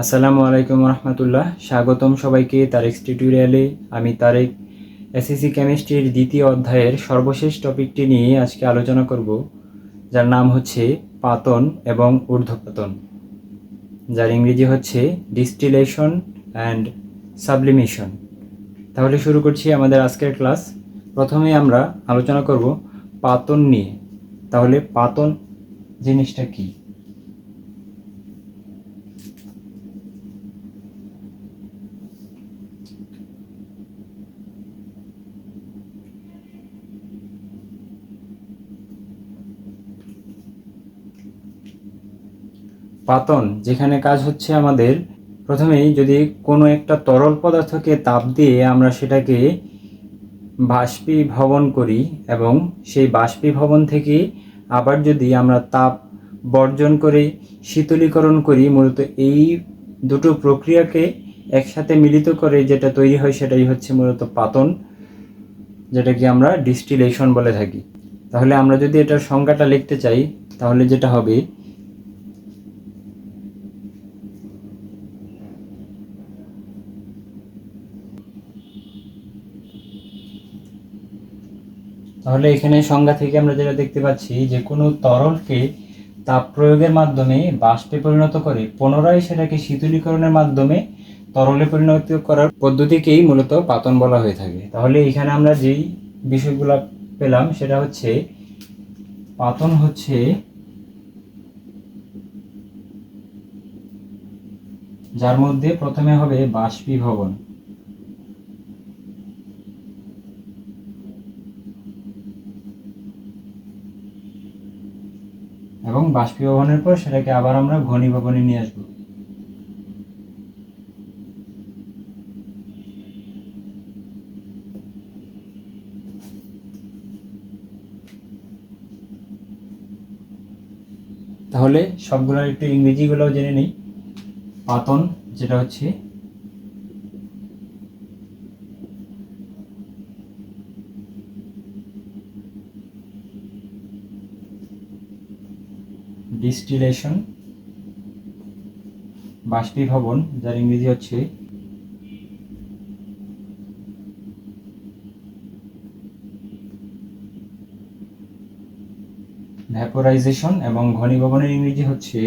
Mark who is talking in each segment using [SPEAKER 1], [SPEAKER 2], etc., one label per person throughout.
[SPEAKER 1] আসসালামু আলাইকুম রহমতুল্লাহ। স্বাগতম সবাইকে তারেক টিউটোরিয়ালে। আমি তারেক, এসএসসি কেমিস্ট্রির দ্বিতীয় অধ্যায়ের সর্বশেষ টপিকটি নিয়ে আজকে আলোচনা করব, যার নাম হচ্ছে পাতন এবং ঊর্ধ্বপাতন। যার ইংরেজি হচ্ছে ডিস্টিলেশন অ্যান্ড সাবলিমেশন। তাহলে শুরু করছি আমাদের আজকের ক্লাস। প্রথমে আমরা আলোচনা করব পাতন নিয়ে। তাহলে পাতন জিনিসটা কী? পাতন, যেখানে কাজ হচ্ছে আমাদের, প্রথমেই যদি কোনো একটা তরল পদার্থকে তাপ দিয়ে আমরা সেটাকে বাষ্পীভবন করি এবং সেই বাষ্পীভবন থেকে আবার যদি আমরা তাপ বর্জন করে শীতলীকরণ করি, মূলত এই দুটো প্রক্রিয়াকে একসাথে মিলিত করে যেটা তৈরি হয় সেটাই হচ্ছে মূলত পাতন, যেটাকে আমরা ডিস্টিলেশন বলে থাকি। তাহলে আমরা যদি এটার সংজ্ঞাটা লিখতে চাই, তাহলে যেটা হবে তাহলে এখানে সংজ্ঞা থেকে আমরা যেটা দেখতে পাচ্ছি যে কোনো তরলকে তাপ প্রয়োগের মাধ্যমে বাষ্পে পরিণত করে পুনরায় সেটাকে শীতলীকরণের মাধ্যমে তরলে পরিণত করার পদ্ধতিকেই মূলত পাতন বলা হয়ে থাকে। তাহলে এখানে আমরা যেই বিষয়গুলো পেলাম সেটা হচ্ছে পাতন হচ্ছে যার মধ্যে প্রথমে হবে বাষ্পীভবন। এবং বাষ্পীভবনের পর সেটাকে আবার আমরা ঘনীভবনে নিয়ে আসব। তাহলে সবগুলোর একটু ইংরেজিগুলোও জেনে নিই। পাতন, যেটা হচ্ছে ডিস্টিলেশন বাষ্পীভবন যার ইংরেজি হচ্ছে ভ্যাপোরাইজেশন এবং ঘনীভবনের ইংরেজি হচ্ছে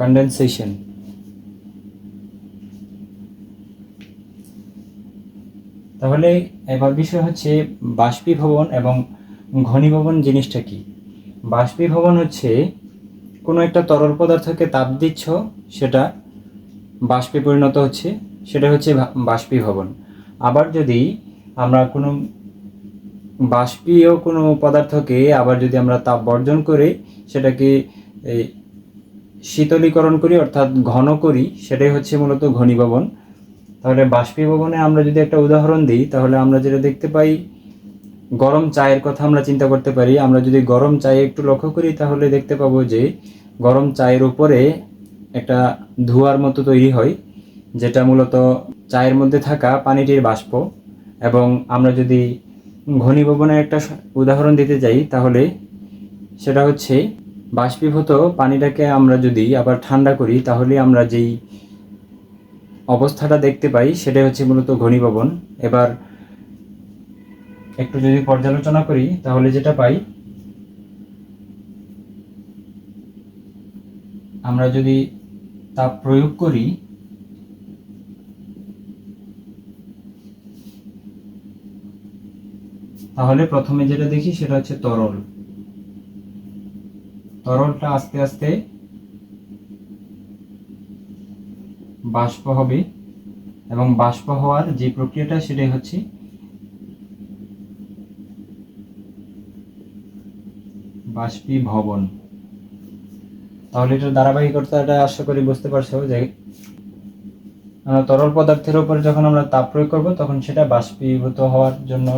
[SPEAKER 1] কন্ডেনসেশন তাহলে এবার বিষয় হচ্ছে বাষ্পীভবন এবং ঘনীভবন জিনিসটা কি? বাষ্পীভবন হচ্ছে কোনো একটা তরল পদার্থকে তাপ দিচ্ছ, সেটা বাষ্পে পরিণত হচ্ছে, সেটা হচ্ছে বাষ্পীভবন। আবার যদি আমরা কোনো বাষ্পীয় কোনো পদার্থকে আবার যদি আমরা তাপ বর্জন করে সেটাকে শীতলীকরণ করি, অর্থাৎ ঘন করি, সেটাই হচ্ছে মূলত ঘনীভবন। তাহলে বাষ্পীভবনে আমরা যদি একটা উদাহরণ দিই, তাহলে আমরা যেটা দেখতে পাই, গরম চায়ের কথা আমরা চিন্তা করতে পারি। আমরা যদি গরম চায়ে একটু লক্ষ্য করি, তাহলে দেখতে পাবো যে গরম চায়ের উপরে একটা ধোঁয়ার মতো তৈরি হয়, যেটা মূলত চায়ের মধ্যে থাকা পানিটির বাষ্প। এবং আমরা যদি ঘনীভবনের একটা উদাহরণ দিতে যাই, তাহলে সেটা হচ্ছে, বাষ্পীভূত পানিটাকে আমরা যদি আবার ঠান্ডা করি, তাহলে আমরা যেই অবস্থাটা দেখতে পাই, সেটাই হচ্ছে মূলত ঘনীভবন। এবার একটু যদি পর্যালোচনা করি, তাহলে যেটা পাই, আমরা যদি তাপ প্রয়োগ করি, তাহলে প্রথমে যেটা দেখি, সেটা হচ্ছে তরল। তরলটা আস্তে আস্তে বাষ্প হবে এবং বাষ্প হওয়ার যে প্রক্রিয়াটা সেটাই হচ্ছে বাষ্পীভবন। তাহলে এটার ধারাবাহিকতাটা আশা করি বুঝতে পারছ যে আমরা তরল পদার্থের উপরে যখন আমরা তাপ প্রয়োগ করব, তখন সেটা বাষ্পীভূত হওয়ার জন্য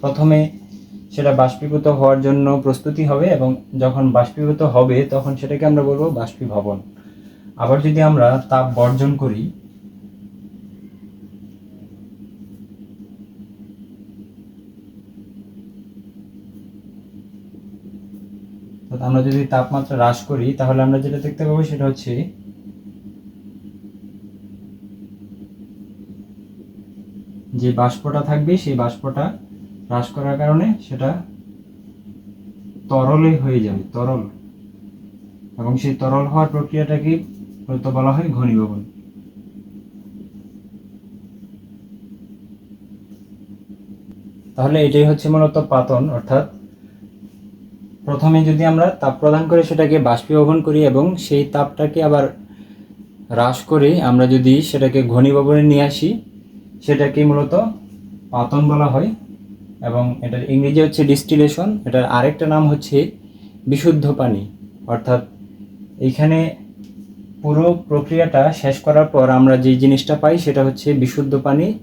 [SPEAKER 1] প্রথমে সেটা বাষ্পীভূত হওয়ার জন্য প্রস্তুতি হবে এবং যখন বাষ্পীভূত হবে, তখন সেটাকে আমরা বলব বাষ্পীভবন। আবার যদি আমরা তাপ বর্জন করি আমরা যদি তাপমাত্রা হ্রাস করি, তাহলে আমরা যেটা দেখতে পাবো সেটা হচ্ছে যে বাষ্পটা থাকবে, সেই বাষ্পটা হ্রাস করার কারণে সেটা তরলে হয়ে যাবে, তরল। এবং সেই তরল হওয়ার প্রক্রিয়াটাকে মূলত বলা হয় ঘনীভবন তাহলে এটাই হচ্ছে মূলত পাতন, অর্থাৎ প্রথমে যদি আমরা তাপ প্রদান করে, সেটাকে বাষ্পীভবন করি এবং সেই তাপটাকে আবার হ্রাস করে আমরা যদি সেটাকে ঘনীভবনে নিয়ে আসি, সেটাকে মূলত পাতন বলা হয় এবং এটার ইংরেজি হচ্ছে ডিস্টিলেশন। এটার আরেকটা নাম হচ্ছে বিশুদ্ধ পানি, অর্থাৎ এইখানে পুরো প্রক্রিয়াটা শেষ করার পর আমরা যে জিনিসটা পাই সেটা হচ্ছে বিশুদ্ধ পানি।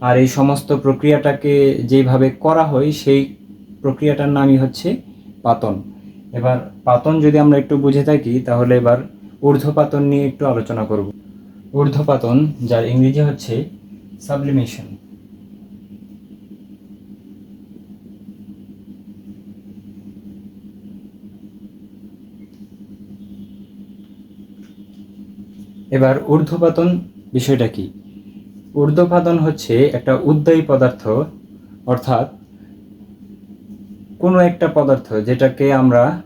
[SPEAKER 1] আর এই সমস্ত প্রক্রিয়াটাকে যেভাবে করা হয় সেই প্রক্রিয়াটার নামই হচ্ছে পাতন। এবার পাতন যদি আমরা একটু বুঝে থাকি, তাহলে এবার ঊর্ধ্বপাতন নিয়ে একটু আলোচনা করব। ঊর্ধ্বপাতন, যার ইংরেজি হচ্ছে সাবলিমেশন এবার ঊর্ধ্বপাতন বিষয়টা কি? ঊর্ধ্বপাতন হচ্ছে একটা উদ্দায়ী পদার্থ, অর্থাৎ কোনো একটা পদার্থ যেটাকে আমরা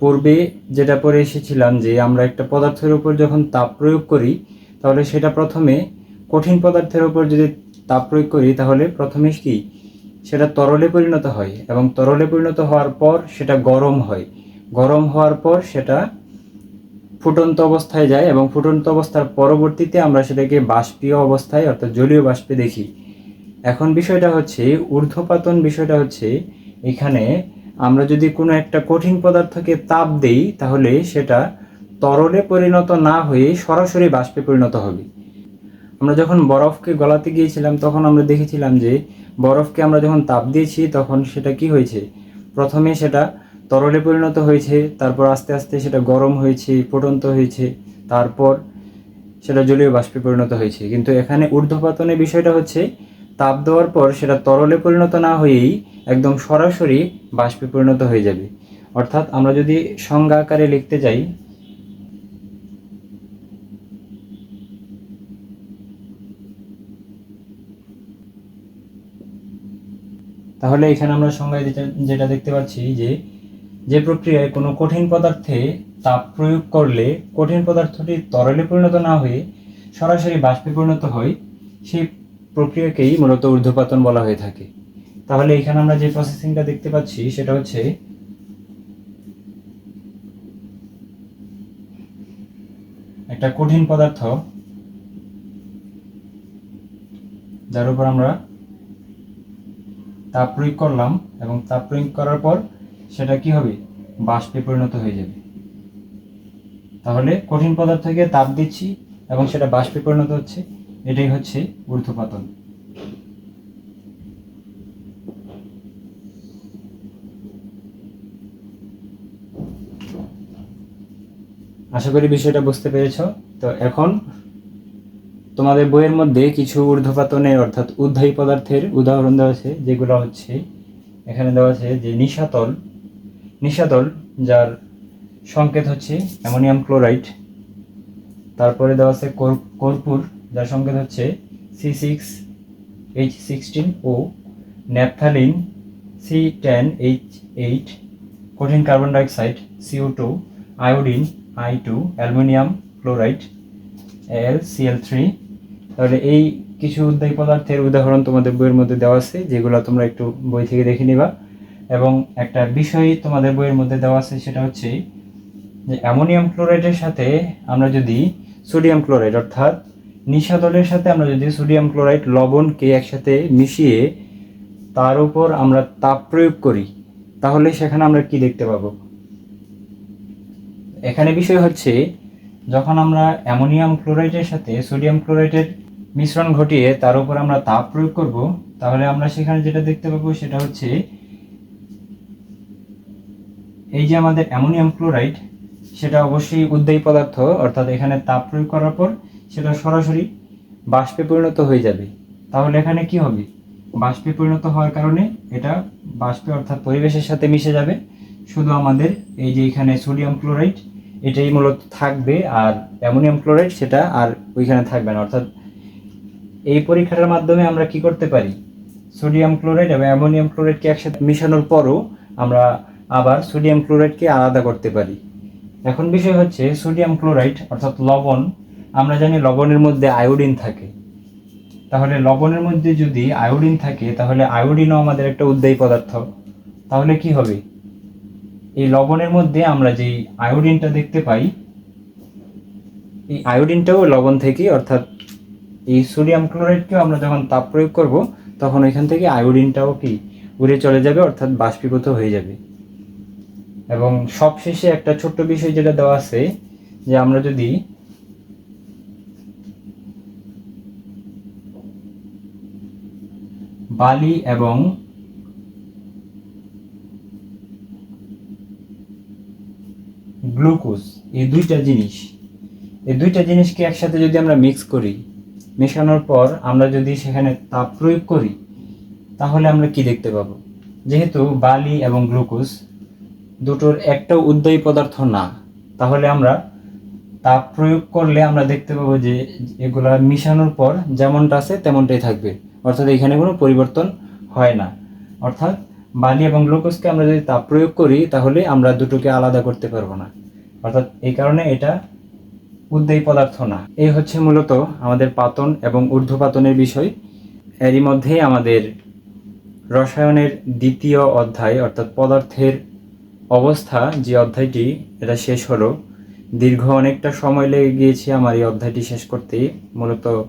[SPEAKER 1] পূর্বে যেটা পরে এসেছিলাম যে আমরা একটা পদার্থের উপর যখন তাপ প্রয়োগ করি, তাহলে সেটা প্রথমে কঠিন পদার্থের উপর যদি তাপ প্রয়োগ করি, তাহলে প্রথমে কি? সেটা তরলে পরিণত হয় এবং তরলে পরিণত হওয়ার পর সেটা গরম হয়। গরম হওয়ার পর সেটা ফুটন্ত অবস্থায় যায় এবং ফুটন্ত অবস্থার পরবর্তীতে আমরা সেটাকে বাষ্পীয় অবস্থায়, অর্থাৎ জলীয় বাষ্পে দেখি। এখন বিষয়টা হচ্ছে, ঊর্ধ্বপাতন বিষয়টা হচ্ছে, এখানে আমরা যদি কোনো একটা কঠিন পদার্থকে তাপ দেই, তাহলে সেটা তরলে পরিণত না হয়ে সরাসরি বাষ্পে পরিণত হবে। আমরা যখন বরফকে গলাতে গিয়েছিলাম, তখন আমরা দেখেছিলাম যে বরফকে আমরা যখন তাপ দিয়েছি, তখন সেটা কি হয়েছে? প্রথমে সেটা তরলে পরিণত হয়েছে, তারপর আস্তে আস্তে সেটা গরম হয়েছে, ফুটন্ত হয়েছে, তারপর সেটা জলীয় বাষ্পে পরিণত হয়েছে। কিন্তু এখানে ঊর্ধ্বপাতনের বিষয়টা হচ্ছে, তাপ দেওয়ার পর সেটা তরলে পরিণত না হয়েই একদম সরাসরি বাষ্পে পরিণত হয়ে যাবে। অর্থাৎ আমরা যদি সংজ্ঞা আকারে লিখতে যাই, তাহলে এখানে আমরা সংজ্ঞায় যেটা যেটা দেখতে পাচ্ছি যে যে প্রক্রিয়ায় কোনো কঠিন পদার্থে তাপ প্রয়োগ করলে কঠিন পদার্থটি তরলে পরিণত না হয়ে সরাসরি বাষ্পে পরিণত হয়, সেই প্রক্রিয়াকেই মূলত ঊর্ধ্বপাতন বলা হয়ে থাকে। তাহলে এখানে আমরা যে প্রসেসিংটা দেখতে পাচ্ছি, সেটা হচ্ছে একটা কঠিন পদার্থ যার উপর আমরা তাপ প্রয়োগ করলাম এবং তাপ প্রয়োগ করার পর সেটা কি হবে? বাষ্পে পরিণত হয়ে যাবে। তাহলে কঠিন পদার্থকে তাপ দিচ্ছি এবং সেটা বাষ্পে পরিণত হচ্ছে। এটাই হচ্ছে ঊর্ধ্বপাতন। আশা করি বিষয়টা বুঝতে পেরেছ। তো এখন তোমাদের বইয়ের মধ্যে কিছু ঊর্ধ্বপাতনের অর্থাৎ উদ্ধায়ী পদার্থের উদাহরণ দেওয়া আছে, যেগুলো হচ্ছে, এখানে দেওয়া আছে যে নিশাতল নিশাতল যার সংকেত হচ্ছে অ্যামোনিয়াম ক্লোরাইড। তারপরে দেওয়া আছে কর- কর্পূর, যার সংকেত হচ্ছে সি সিক্স এইচ সিক্সটিন ও naphthalene C ten H eight কঠিন carbon dioxide CO two iodine I two aluminium chloride L CL three তাহলে এই কিছু উদ্দায়ী পদার্থের উদাহরণ তোমাদের বইয়ের মধ্যে দেওয়া আছে, যেগুলো তোমরা একটু বই থেকে দেখে নিবা। এবং একটা বিষয় তোমাদের বইয়ের মধ্যে দেওয়া আছে, সেটা হচ্ছে যে অ্যামোনিয়াম ক্লোরাইডের সাথে আমরা যদি সোডিয়াম ক্লোরাইড, অর্থাৎ নিশাদলের সাথে আমরা যদি সোডিয়াম ক্লোরাইড লবণকে একসাথে মিশিয়ে তার উপর আমরা তাপ প্রয়োগ করি, তাহলে সেখানে আমরা কি দেখতে পাবো? এখানে বিষয় হচ্ছে, যখন আমরা অ্যামোনিয়াম ক্লোরাইডের সাথে সোডিয়াম ক্লোরাইডের মিশ্রণ ঘটিয়ে তার উপর আমরা তাপ প্রয়োগ করব, তাহলে আমরা সেখানে যেটা দেখতে পাবো সেটা হচ্ছে এই যে আমাদের অ্যামোনিয়াম ক্লোরাইড, সেটা অবশ্যই উদ্দায়ী পদার্থ, অর্থাৎ এখানে তাপ প্রয়োগ করার পর সেটা সরাসরি বাষ্পে পরিণত হয়ে যাবে। তাহলে এখানে কি হবে? বাষ্পে পরিণত হওয়ার কারণে এটা বাষ্পে, অর্থাৎ পরিবেশের সাথে মিশে যাবে। শুধু আমাদের এই যে এখানে সোডিয়াম ক্লোরাইড, এটাই মূলত থাকবে, আর অ্যামোনিয়াম ক্লোরাইড সেটা আর ওইখানে থাকবে না। অর্থাৎ এই পরীক্ষাটার মাধ্যমে আমরা কি করতে পারি? সোডিয়াম ক্লোরাইড এবং অ্যামোনিয়াম ক্লোরাইডকে একসাথে মিশানোর পরও আমরা আবার সোডিয়াম ক্লোরাইডকে আলাদা করতে পারি। এখন বিষয় হচ্ছে সোডিয়াম ক্লোরাইড অর্থাৎ লবণ, আমরা জানি লবণের মধ্যে আয়োডিন থাকে। তাহলে লবণের মধ্যে যদি আয়োডিন থাকে, তাহলে আয়োডিনও আমাদের একটা উদ্দায়ী পদার্থ। তাহলে কি হবে? এই লবণের মধ্যে আমরা যেই আয়োডিনটা দেখতে পাই, এই আয়োডিনটাও লবণ থেকে অর্থাৎ এই সোডিয়াম ক্লোরাইডকেও আমরা যখন তাপ প্রয়োগ করব, তখন এখান থেকে আয়োডিনটাও কি উড়ে চলে যাবে, অর্থাৎ বাষ্পীভূত হয়ে যাবে। এবং সবশেষে একটা ছোট্ট বিষয় যেটা দেওয়া আছে, যে আমরা যদি বালি এবং গ্লুকোজ, এই দুইটা জিনিস, এই দুইটা জিনিসকে একসাথে যদি আমরা মিক্স করি, মেশানোর পর আমরা যদি সেখানে তাপ প্রয়োগ করি, তাহলে আমরা কি দেখতে পাবো? যেহেতু বালি এবং গ্লুকোজ দুটোর একটাও উদ্দায়ী পদার্থ না, তাহলে আমরা তাপ প্রয়োগ করলে আমরা দেখতে পাবো যে এগুলা মিশানোর পর যেমনটা আছে তেমনটাই থাকবে। অর্থাৎ এখানে কোনো পরিবর্তন হয় না। অর্থাৎ বালি এবং গ্লুকোজকে আমরা যদি তাপ প্রয়োগ করি, তাহলে আমরা দুটোকে আলাদা করতে পারব না। অর্থাৎ এই কারণে এটা উদ্দায়ী পদার্থ না। এই হচ্ছে মূলত আমাদের পাতন এবং ঊর্ধ্বপাতনের বিষয়। এরই মধ্যেই আমাদের রসায়নের দ্বিতীয় অধ্যায়, অর্থাৎ পদার্থের অবস্থা যে অধ্যায়টি, এটা শেষ হলো। দীর্ঘ অনেকটা সময় লেগে গিয়েছে আমার এই অধ্যায়টি শেষ করতে। মূলত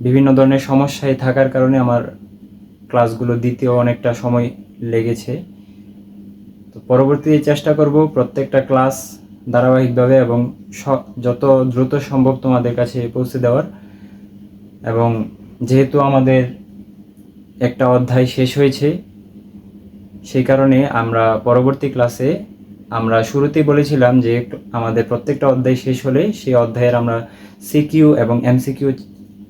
[SPEAKER 1] বিভিন্ন ধরনের সমস্যায় থাকার কারণে আমার ক্লাসগুলো দ্বিতীয় অনেকটা সময় লেগেছে। তো পরবর্তীতে চেষ্টা করব প্রত্যেকটা ক্লাস ধারাবাহিকভাবে এবং যত দ্রুত সম্ভব তোমাদের কাছে পৌঁছে দেওয়ার। এবং যেহেতু আমাদের একটা অধ্যায় শেষ হয়েছে সেই কারণে আমরা পরবর্তী ক্লাসে আমরা শুরুতেই বলেছিলাম যে আমাদের প্রত্যেকটা অধ্যায় শেষ হলে সেই অধ্যায়ের আমরা সিকিউ এবং এমসিকিউ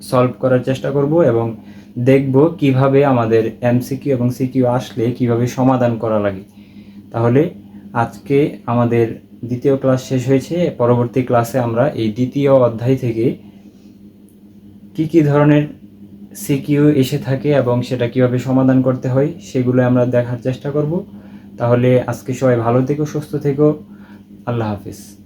[SPEAKER 1] সলভ করার চেষ্টা করব এবং দেখব কীভাবে আমাদের এমসিকিউ এবং সিকিউ আসলে কীভাবে সমাধান করা লাগে। তাহলে আজকে আমাদের দ্বিতীয় ক্লাস শেষ হয়েছে। পরবর্তী ক্লাসে আমরা এই দ্বিতীয় অধ্যায় থেকে কি কি ধরনের সিকিউ এসে থাকে এবং সেটা কীভাবে সমাধান করতে হয়, সেগুলো আমরা দেখার চেষ্টা করব। তাহলে আজকে সবাই ভালো থেকো, সুস্থ থেকো। আল্লাহ হাফিজ।